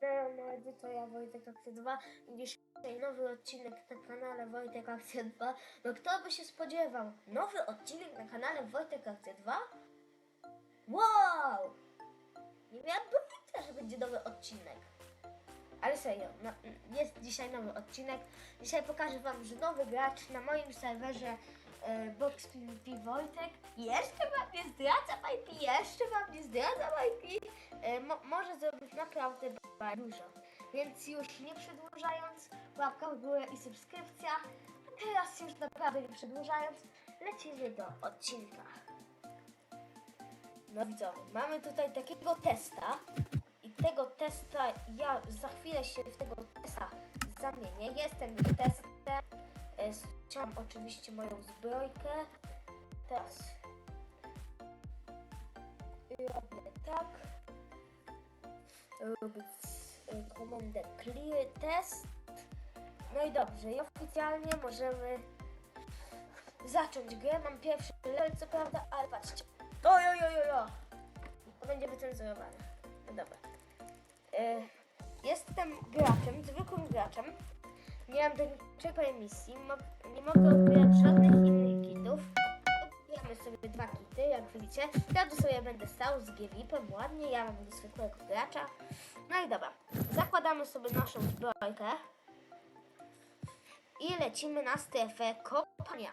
Cześć, to ja Wojtek Akcja 2 i dzisiaj nowy odcinek na kanale Wojtek Akcja 2. No kto by się spodziewał? Nowy odcinek na kanale Wojtek Akcja 2? Wow! Nie miałem pojęcia, że będzie nowy odcinek. Ale serio, no, jest dzisiaj nowy odcinek. Dzisiaj pokażę wam, że nowy gracz na moim serwerze e, Box PvP Wojtek jeszcze wam nie zdradza IP, jeszcze wam nie zdradza IP. E, mo, może zrobić naprawdę dużo. Więc już nie przedłużając, łapka w górę i subskrypcja. A teraz już naprawdę nie przedłużając, lecimy do odcinka. No widzowie, mamy tutaj takiego testa i tego testa, ja za chwilę się w tego testa zamienię. Jestem testem, e, ściąłem oczywiście moją zbrojkę. Teraz robię tak. Robię e, komendę clear test. No i dobrze, i oficjalnie możemy zacząć grę. Mam pierwszy level, co prawda, ale patrzcie. Ojojojojo! Będzie wycenzurowane. No dobra. E, jestem graczem, zwykłym graczem. Nie mam do niczego misji. Mo- nie mogę odbierać żadnych sobie dwa kity, jak widzicie. Ja tu sobie będę stał z Gielipem, ładnie. Ja mam zwykłego gracza. No i dobra. Zakładamy sobie naszą zbrojkę. I lecimy na strefę kopania.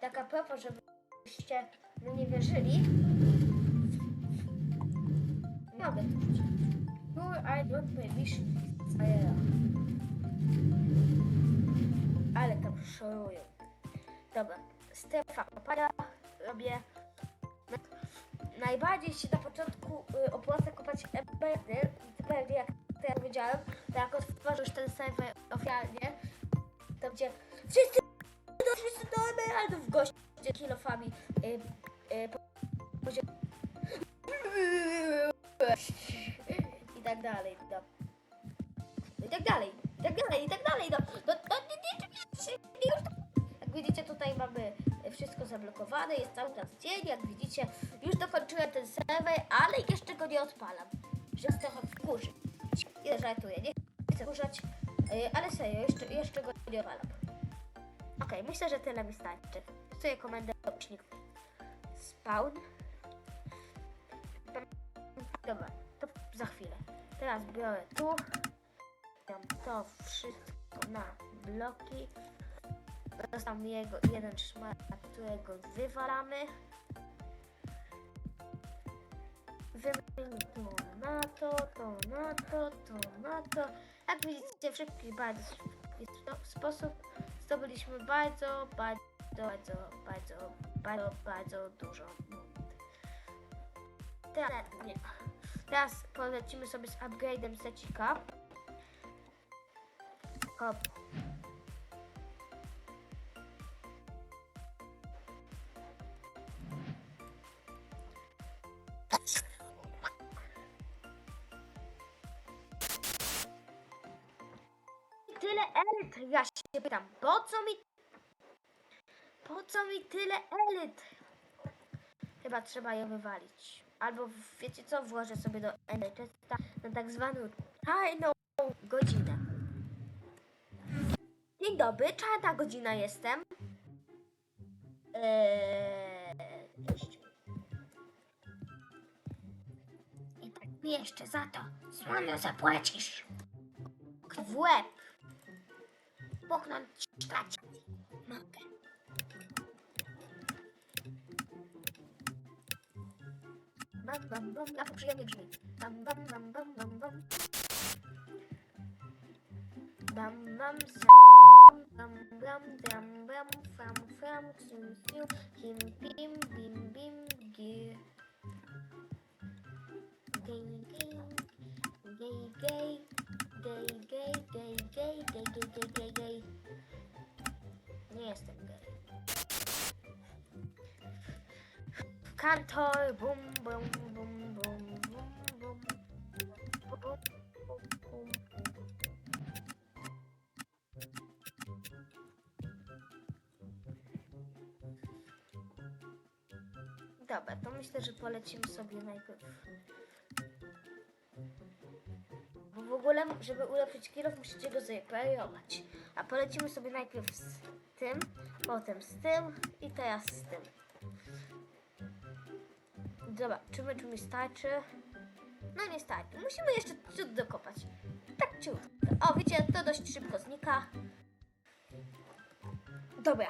Tak a propos, żebyście mi nie wierzyli. Mogę tu rzucić. I don't fire. Ale tam szorują. Dobra, strefa opada, robię. Najbardziej się na początku y, opłaca kopać emeraldy. Zupełnie jak to ja powiedziałem, to jak otworzysz ten serwer ofiarnie, to gdzie wszyscy jest cały czas dzień, jak widzicie, już dokończyłem ten serwer, ale jeszcze go nie odpalam. Żeby trochę wkurzyć. Nie żartuję, nie chcę wkurzać, yy, ale serio, jeszcze, jeszcze go nie odpalam. Okej, myślę, że tyle mi starczy. Wpisuję komendę ucznik spawn. Dobra, to za chwilę. Teraz biorę tu. To wszystko na bloki. Został jego jeden szmat, którego wywalamy. Wymienię to na to, to na to, to na to. Jak widzicie, w szybki bardzo szybki spo- sposób zdobyliśmy bardzo, bardzo, bardzo, bardzo, bardzo, bardzo dużo. Teraz, nie. Teraz polecimy sobie z upgrade'em secika. Hop. Elit, ja się pytam, po co mi... Po co mi tyle elit? Chyba trzeba je wywalić. Albo wiecie co, włożę sobie do NHS-a na tak zwaną tajną godzinę. Dzień dobry, czarna godzina jestem. Eee. I tak jeszcze za to słono zapłacisz. W łeb. Pochnąć strać. Mogę. Bam, bam, bam, na to przyjemnie brzmi. Bam, bam, bam, bam, bam, bam. Bam, bam, za- bam, bam, bam, bam, fam, fam, ksiu, ksiu, him, bim, bim, bim, gi. Gay, gay, gay, gay, gay, gay, gay, gay, gay, gay, gay, gay, gay. Nie jestem gay. Kantor, bum, bum, bum, bum, bum. Bum, bum, bum, bum. Dobra, to myślę, że polecimy sobie najpierw ogóle, żeby ulepszyć kilof, musicie go zreparować. A polecimy sobie najpierw z tym, potem z tym i teraz z tym. Dobra, czy mi starczy? No nie starczy. Musimy jeszcze ciut dokopać. Tak ciut. O, widzicie, to dość szybko znika. Dobra.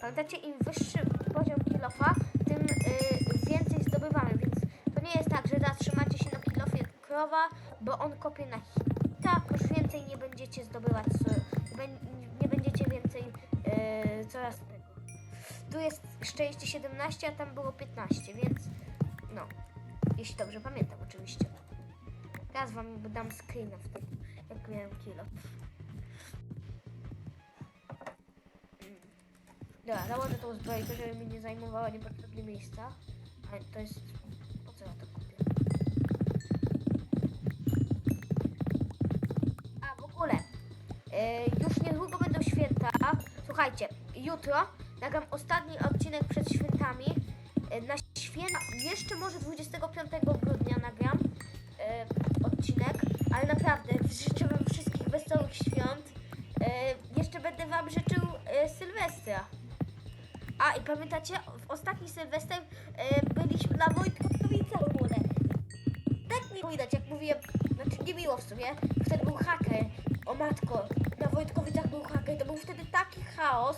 Pamiętacie, im wyższy poziom kilofa, tym y, więcej zdobywamy, więc nie jest tak, że zatrzymacie się na kilofie krowa, bo on kopie na hita, już więcej nie będziecie zdobywać, nie będziecie więcej y, coraz tego. Tu jest szczęście 17, a tam było 15, więc no, jeśli dobrze pamiętam oczywiście. Teraz wam dam screena w tym, jak miałem kilo. Dobra, założę tą zbrojkę, żeby mi nie zajmowała niepotrzebnie miejsca. Ale to jest... już niedługo będą święta. Słuchajcie, jutro nagram ostatni odcinek przed świętami. E, na święta, jeszcze może 25 grudnia nagram e, odcinek, ale naprawdę życzę wam wszystkich wesołych świąt. E, jeszcze będę wam życzył e, Sylwestra. A i pamiętacie, w ostatni Sylwester e, byliśmy na Wojtkowicach w ogóle. Tak mi widać, jak mówiłem, znaczy nie miło w sumie, wtedy był haker. O matko, na Wojtkowicach był haker, to był wtedy taki chaos.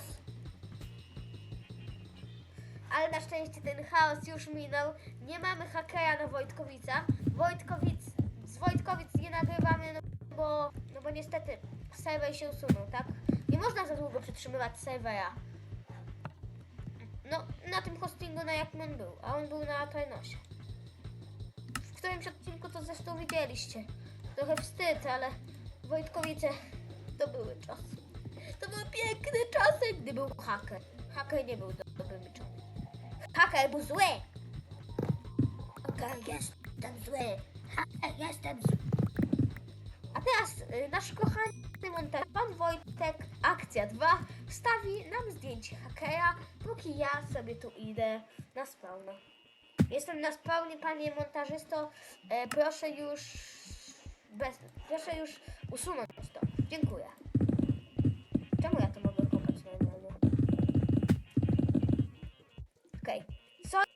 Ale na szczęście ten chaos już minął. Nie mamy hakera na Wojtkowicach. Wojtkowic, z Wojtkowic nie nagrywamy, no bo, no bo niestety serwer się usunął, tak? Nie można za długo przytrzymywać serwera. No, na tym hostingu, na jakim on był, a on był na Trajnosie. W którymś odcinku to zresztą widzieliście. Trochę wstyd, ale Wojtkowice czasy. To były piękne czasy, gdy był haker. Haker nie był do- dobrym czasem. Haker był zły! Haker, jestem zły! Haker, jestem zły! A teraz y, nasz kochany montaż, pan Wojtek, akcja 2, wstawi nam zdjęcie hakera, póki ja sobie tu idę na spawna. Jestem na spawnie, panie montażysto, e, proszę już bez, proszę już usunąć to. Dziękuję. Czemu ja to mogę kopać normalnie? Okej. Sorry,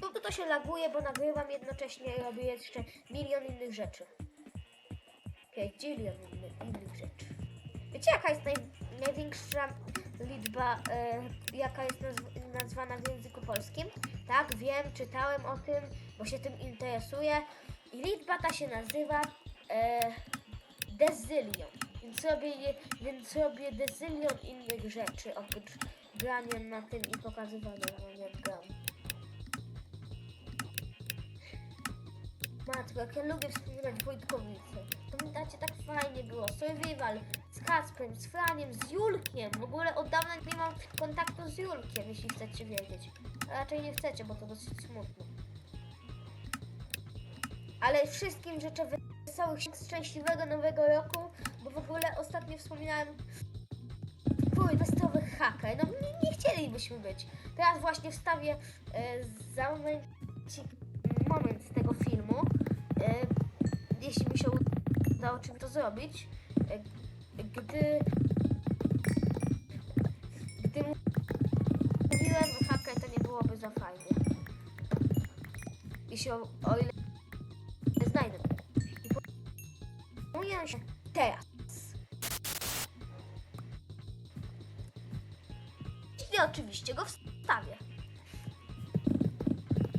bo to się laguje, bo nagrywam jednocześnie i robię jeszcze milion innych rzeczy. Pierdzilion innych, innych rzeczy. Wiecie jaka jest naj, największa liczba, e, jaka jest nazw, nazwana w języku polskim? Tak, wiem, czytałem o tym, bo się tym interesuję. I liczba ta się nazywa e, dezylion. Je- więc robię dezylion innych rzeczy, oprócz grania na tym i pokazywania, no jak gram. Matko, jak ja lubię wspominać Wojtkowice. Pamiętacie, tak fajnie było. Survival z Kacprem, z Franiem, z Julkiem. W ogóle od dawna nie mam kontaktu z Julkiem, jeśli chcecie wiedzieć. A raczej nie chcecie, bo to dosyć smutne. Ale wszystkim życzę wesołych, szczęśliwego nowego roku, bo w ogóle ostatnio wspominałem twój testowych haker. No nie, nie chcielibyśmy być. Teraz właśnie wstawię e, za momencik, moment z tego filmu. E, jeśli mi się uda oczywiście to zrobić. E, gdy gdy mówiłem haker, to nie byłoby za fajnie. Jeśli o, o ile oczywiście go wstawię.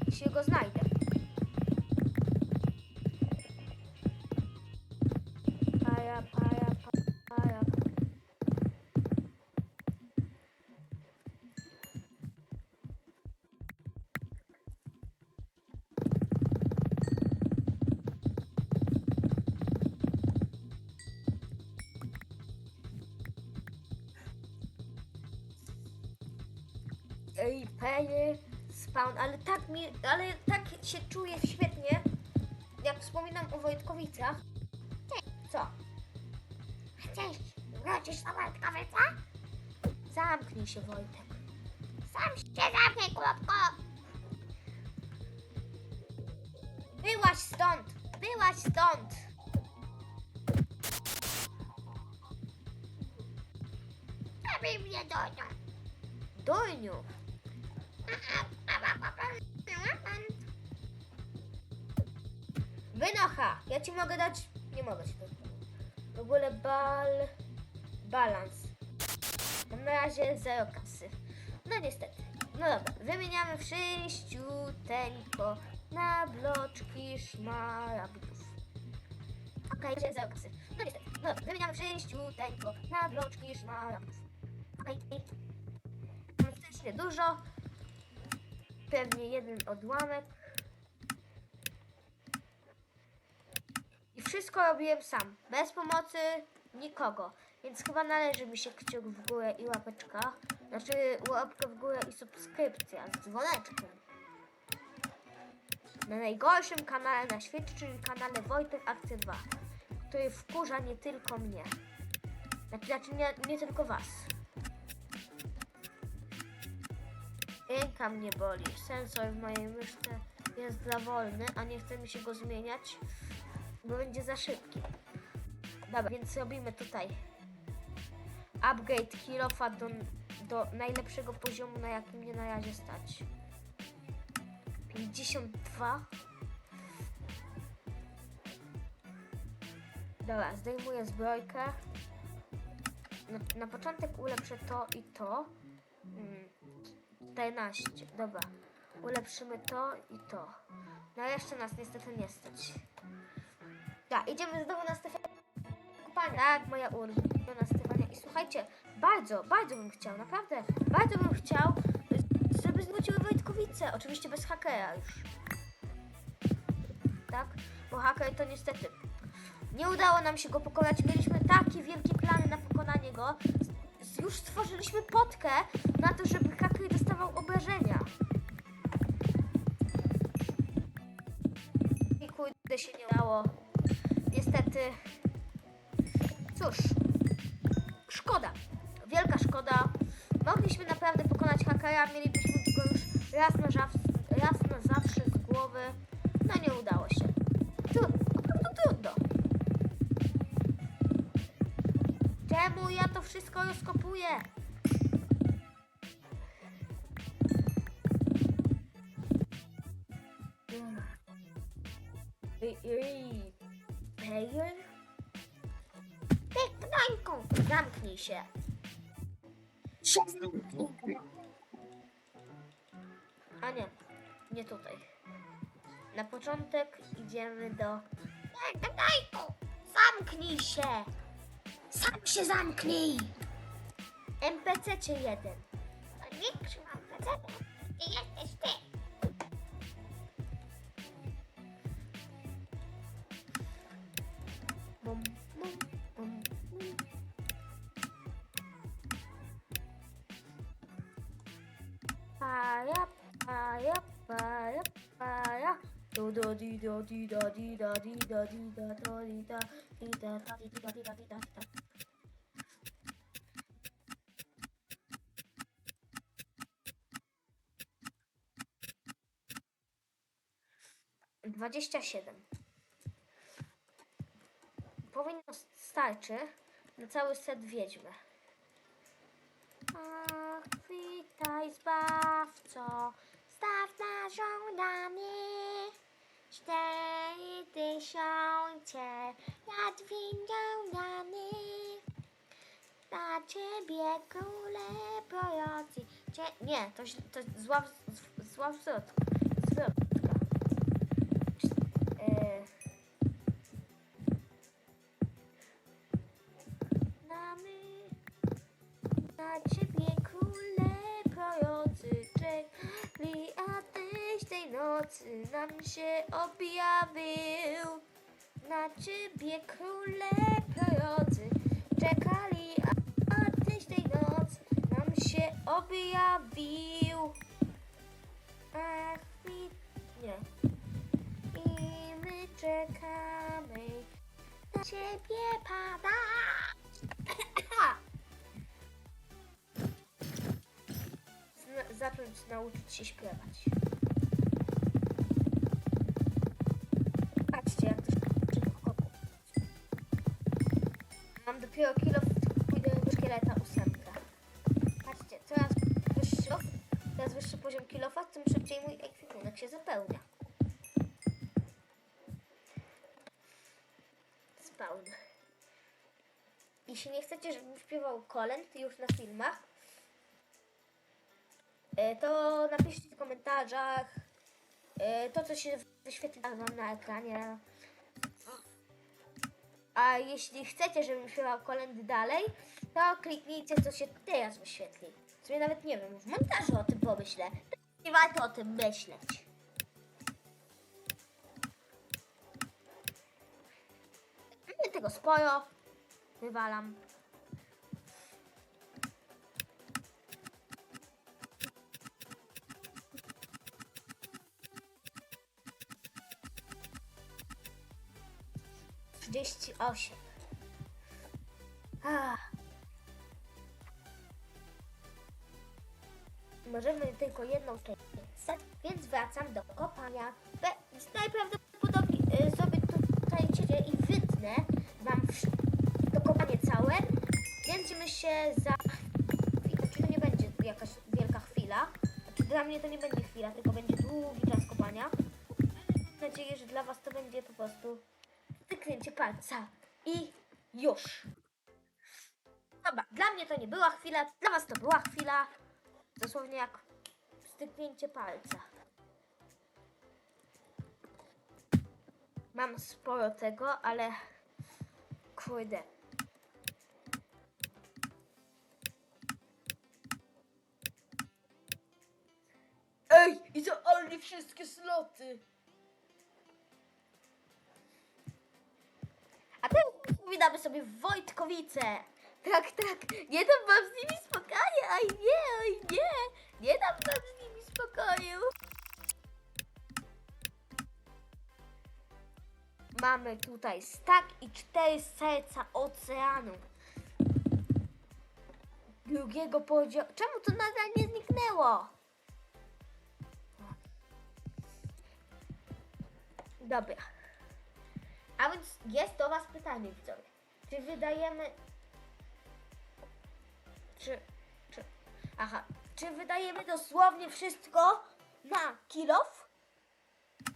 Jeśli go znajdę. Ale tak się czuję świetnie, jak wspominam o Wojtkowicach. Ty, co? Chcesz wrócić na Wojtkowice? Zamknij się, Wojtek. Sam się zamknij, kropko! Wyłaź stąd! Byłaś stąd! Zabij mnie, Donia. Dojniu! Wynocha! Ja ci mogę dać... Nie mogę ci dać. W ogóle bal... Balans. Mam na razie zero kasy. No niestety. No dobra, wymieniamy wszyściuteńko na bloczki szmaragdów. Okej, okay, zero kasy. No niestety. No dobra, wymieniamy wszyściuteńko na bloczki szmaragdów. Okej. Mamy też niedużo. Pewnie jeden odłamek. I wszystko robiłem sam, bez pomocy nikogo. Więc chyba należy mi się kciuk w górę i łapeczka. Znaczy łapka w górę i subskrypcja z dzwoneczkiem. Na najgorszym kanale na świecie, czyli kanale Wojtek Akcja 2, który wkurza nie tylko mnie. Znaczy, znaczy nie, nie tylko was. Ręka mnie boli. Sensor w mojej myszce jest za wolny, a nie chce mi się go zmieniać, bo będzie za szybki. Dobra, więc robimy tutaj upgrade kilofa do, do najlepszego poziomu, na jakim mnie na razie stać. 52. Dobra, zdejmuję zbrojkę. Na, na początek ulepszę to i to. Mm. 14, dobra. Ulepszymy to i to. No jeszcze nas niestety nie stać. Tak, idziemy znowu na Stefania Kupania. Tak, moja ulubiona Stefania. I słuchajcie, bardzo, bardzo bym chciał, naprawdę, bardzo bym chciał, żeby zwróciły Wojtkowice. Oczywiście bez hakera już. Tak? Bo haker to niestety nie udało nam się go pokonać. Mieliśmy takie wielkie plany na pokonanie go. Już stworzyliśmy potkę na to, żeby haker dostawał obrażenia. I kurde się nie udało. Niestety. Cóż. Szkoda. Wielka szkoda. Mogliśmy naprawdę pokonać hakera. Mielibyśmy go już raz na, raz na zawsze z głowy. No nie udało się. Trudno. Prostu trudno. Czemu ja to wszystko rozkopuję? Zamknij się. A nie, nie tutaj. Na początek idziemy do... Dońku. Zamknij się! Sam się zamknij. NPC cię jeden. To nie Do do di do di di di di di di di di di di. Dwadzieścia siedem. Powinno starczy na cały set wiedźmy. Ach, witaj zbawco, Staw na żądanie. Cztery tysiące lat winądany. Na ciebie króle projocy. Cie... Nie, to, to zła, zła zwrotka. Ciebie króle projący czekali, a, tyś tej nocy nam się objawił. Ach, mi... nie. I my czekamy na ciebie pada. Zna- zacząć nauczyć się śpiewać. Dopiero kilo do szkieleta ósemka. Patrzcie, coraz wyższy, coraz wyższy poziom kilofa, tym szybciej mój ekwipunek się zapełnia. Spawn. Jeśli nie chcecie, żebym śpiewał kolęd już na filmach, e, to napiszcie w komentarzach e, to, co się wyświetla wam na ekranie. A jeśli chcecie, żebym śpiewał kolendy dalej, to kliknijcie, co się teraz wyświetli. W sumie nawet nie wiem, w montażu o tym pomyślę. Nie warto o tym myśleć. Mamy tego sporo. Wywalam. Trzydzieści osiem. Ah. Możemy tylko jedną część, więc wracam do kopania. Be- Najprawdopodobniej y, sobie tutaj ciebie i wytnę wam to kopanie całe, widzimy się za chwilę. Znaczy to nie będzie jakaś wielka chwila. Znaczy dla mnie to nie będzie chwila, tylko będzie długi czas kopania. Mam nadzieję, że dla was to będzie po prostu styknięcie palca i już. Dobra, dla mnie to nie była chwila, dla was to była chwila. Dosłownie jak styknięcie palca. Mam sporo tego, ale kurde. Ej, idealnie wszystkie sloty. A teraz wspominamy sobie Wojtkowice. Tak, tak. Nie dam wam z nimi spokoju. Oj nie, oj nie. Nie dam wam z nimi spokoju. Mamy tutaj stak i cztery serca oceanu. Drugiego poziomu. Czemu to nadal nie zniknęło? Dobra. A więc jest do Was pytanie, widzowie. Czy wydajemy. Czy. czy aha. Czy wydajemy dosłownie wszystko na kilof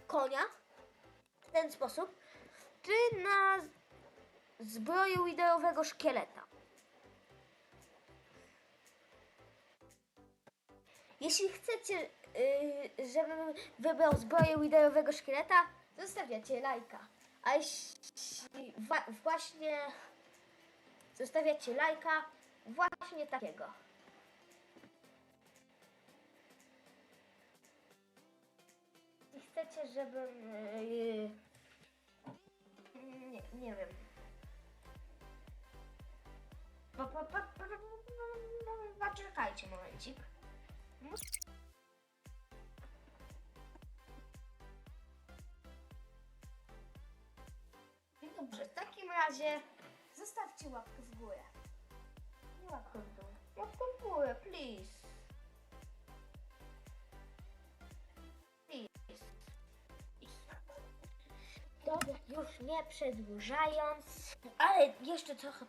konia w ten sposób, czy na zbroju ideowego szkieleta? Jeśli chcecie, yy, żebym wybrał zbroję ideowego szkieleta, zostawiacie lajka. A jeśli właśnie zostawiacie lajka właśnie takiego. Jeśli chcecie, żebym... Yy, nie, nie wiem. Poczekajcie momencik. Razie zostawcie łapkę w górę. Nie łapkę w dół. Łapkę w górę, please. Please. Dobra, już nie przedłużając, ale jeszcze trochę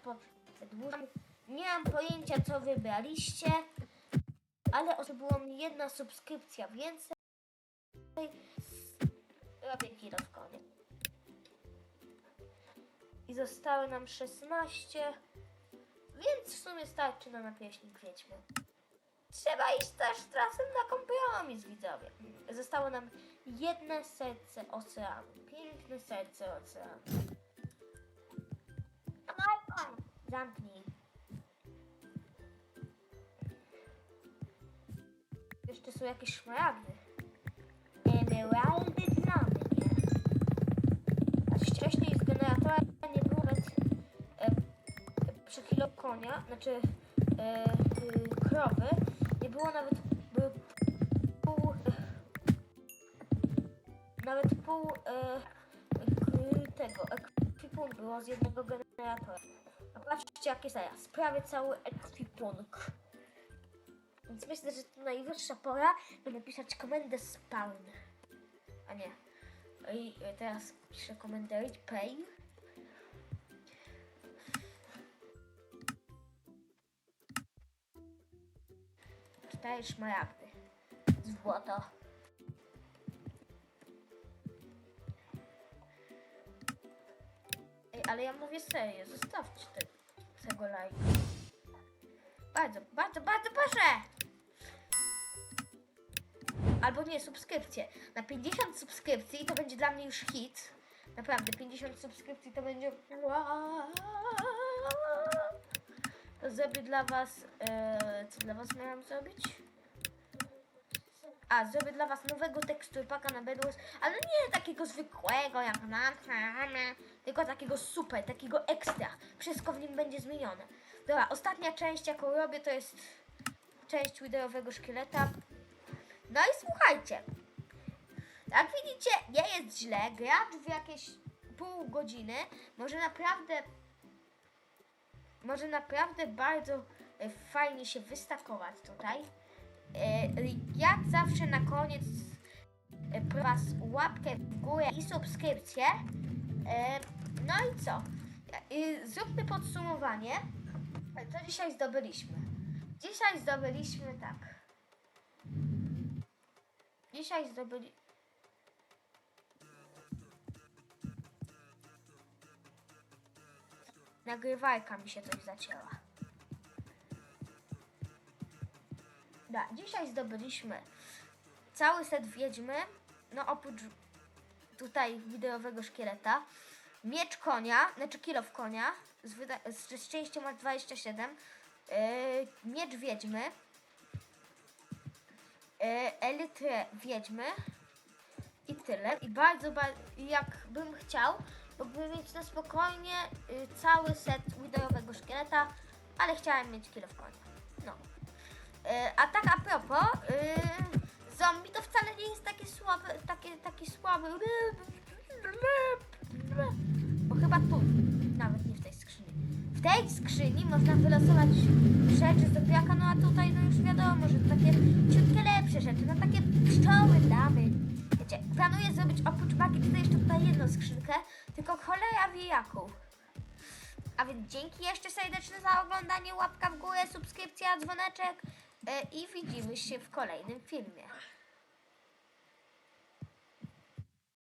przedłużam. Nie mam pojęcia, co wybraliście, ale była mi jedna subskrypcja więcej. Robię kilo w konie. Zostały nam 16, więc w sumie starczy nam na pieśnik Wiedźmy. Trzeba iść też czasem na kompromis, widzowie. Zostało nam jedno serce oceanu. Piękne serce oceanu. Zamknij. Jeszcze są jakieś szmaragdy. Emeraldy dla mnie. A wcześniej z generatora nie kilo konia, znaczy e, e, krowy, nie było nawet były pół, nawet pół e, tego ekwipunku było z jednego generatora. A patrzcie jakie teraz, prawie cały ekwipunek. Więc myślę, że to najwyższa pora, by napisać komendę spawn. A nie. I teraz piszę komendę read. Cztery szmaragdy. Złoto. Ej, ale ja mówię serio, zostawcie te, tego lajka. Bardzo, bardzo, bardzo proszę! Albo nie, subskrypcję. Na 50 subskrypcji to będzie dla mnie już hit. Naprawdę, 50 subskrypcji to będzie... To zrobię dla was... E, co dla was miałam zrobić? A, zrobię dla was nowego teksturpaka na Bedwars, ale nie takiego zwykłego jak na tylko takiego super, takiego ekstra. Wszystko w nim będzie zmienione. Dobra, ostatnia część jaką robię to jest część wideowego szkieleta. No i słuchajcie. Jak widzicie, nie jest źle. Gracz w jakieś pół godziny może naprawdę może naprawdę bardzo e, fajnie się wystakować tutaj. E, Jak zawsze na koniec e, Was łapkę w górę i subskrypcję. No i co? Zróbmy podsumowanie. Co dzisiaj zdobyliśmy? Dzisiaj zdobyliśmy tak. Dzisiaj zdobyli... Nagrywajka mi się coś zacięła. Da, dzisiaj zdobyliśmy cały set Wiedźmy, no oprócz tutaj wideowego szkieleta, miecz konia, znaczy kilof konia, z, z szczęściem masz 27, yy, miecz Wiedźmy, yy, elytrę Wiedźmy i tyle. I bardzo, bardzo, jakbym chciał, mógłbym mieć na spokojnie y, cały set wideowego szkieleta, ale chciałem mieć kilof konia. No. E, A tak a propos, y, zombie to wcale nie jest takie słabe, takie, taki słaby. Bo chyba tu, nawet nie w tej skrzyni. W tej skrzyni można wylosować rzeczy z dopiaka, no a tutaj no już wiadomo, że to takie ciutkie lepsze rzeczy, no takie pszczoły, damy. Wiecie, planuję zrobić oprócz magii tutaj jeszcze tutaj jedną skrzynkę, tylko cholera wie. A więc dzięki jeszcze serdeczne za oglądanie, łapka w górę, subskrypcja, dzwoneczek e, i widzimy się w kolejnym filmie.